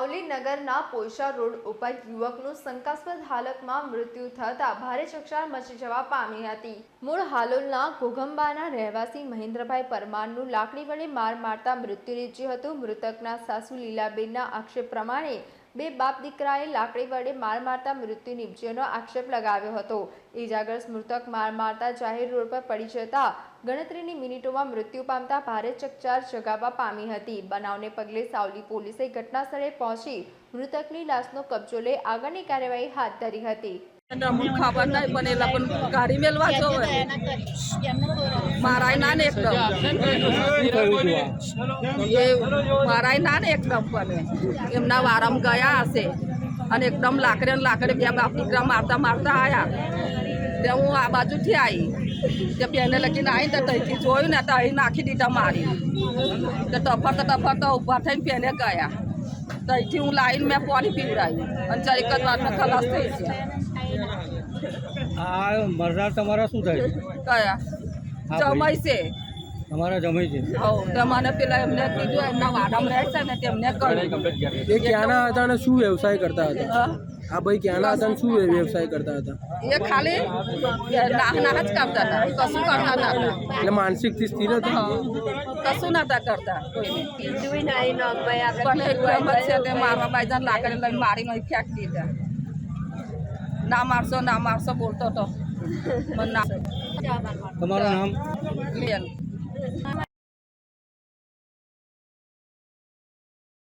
સાવલી નગરના પોઈશા રોડ ઉપર યુવકનું શંકાસ્પદ હાલતમાં મૃત્યુ થતાં ભારે ચકચાર મચી જવા પામી હતી. મૂળ હાલોલના ઘોઘંબાના રહેવાસી મહેન્દ્રભાઈ પરમારનું લાકડી વડે માર મારતા મૃત્યુ નીપજ્યું હતું. મૃતકના સાસુ લીલાબેનના આક્ષેપ પ્રમાણે બે બાપ દીકરાએ લાકડી વડે માર મારતા મૃત્યુ નીપજ્યોનો આક્ષેપ લગાવ્યો હતો. ઇજાગ્રસ્ત મૃતક માર મારતા જાહેર રોડ પર પડી જતા ગણતરીની મિનિટોમાં મૃત્યુ પામતા ભારે ચકચાર જગાવવા પામી હતી. બનાવને પગલે સાવલી પોલીસે ઘટનાસ્થળે પહોંચી મૃતકની લાશનો કબજો લઈ આગળની કાર્યવાહી હાથ ધરી હતી. ખબર નહીં પણ એ લોકો ગાડી મારાય ના ને એકદમ. મારાય ના એકદમ એમના વારમ ગયા હશે. અને એકદમ લાકડે લાકડે બે બાપ દીકરા મારતા મારતા આયા. તે હું આ બાજુથી આવી તે બેને લગીને આવી તો તઈથી જોયું ને તો અહીં નાખી દીધા મારી. તો ટપર તો ઊભા થઈને પેને ગયા. તઈથી હું લાવીને મેં પાણી પીવડાવ્યું અને ચાર એક જ વારમાં ખલાસ થઈ છે આ મરનાર તમારા શું થાય છે? કયા? જમાઈ છે. તમારા જમાઈ છે? હો તો મને પેલા એમને કીધું એમના વાડામાં રહે છે ને તેમને કહ્યું. એ ક્યાંના હતા અને શું વ્યવસાય કરતા હતા? હા. આ ભાઈ ક્યાંના હતા અને શું વ્યવસાય કરતા હતા એ ખાલી નાહ નાહ જ કરતા હતા કશું કરતા નતા એટલે માનસિકથી સ્થિર હતા હા કશું નતા કરતા કોઈને પણ એકદમ જ છે તે મારવા બાઈજાન લાકડી લઈને મારીને અહીં ફેંકી દીધા ના મારશો ના મારશો બોલતો તો પણ ના તમારું નામ બેન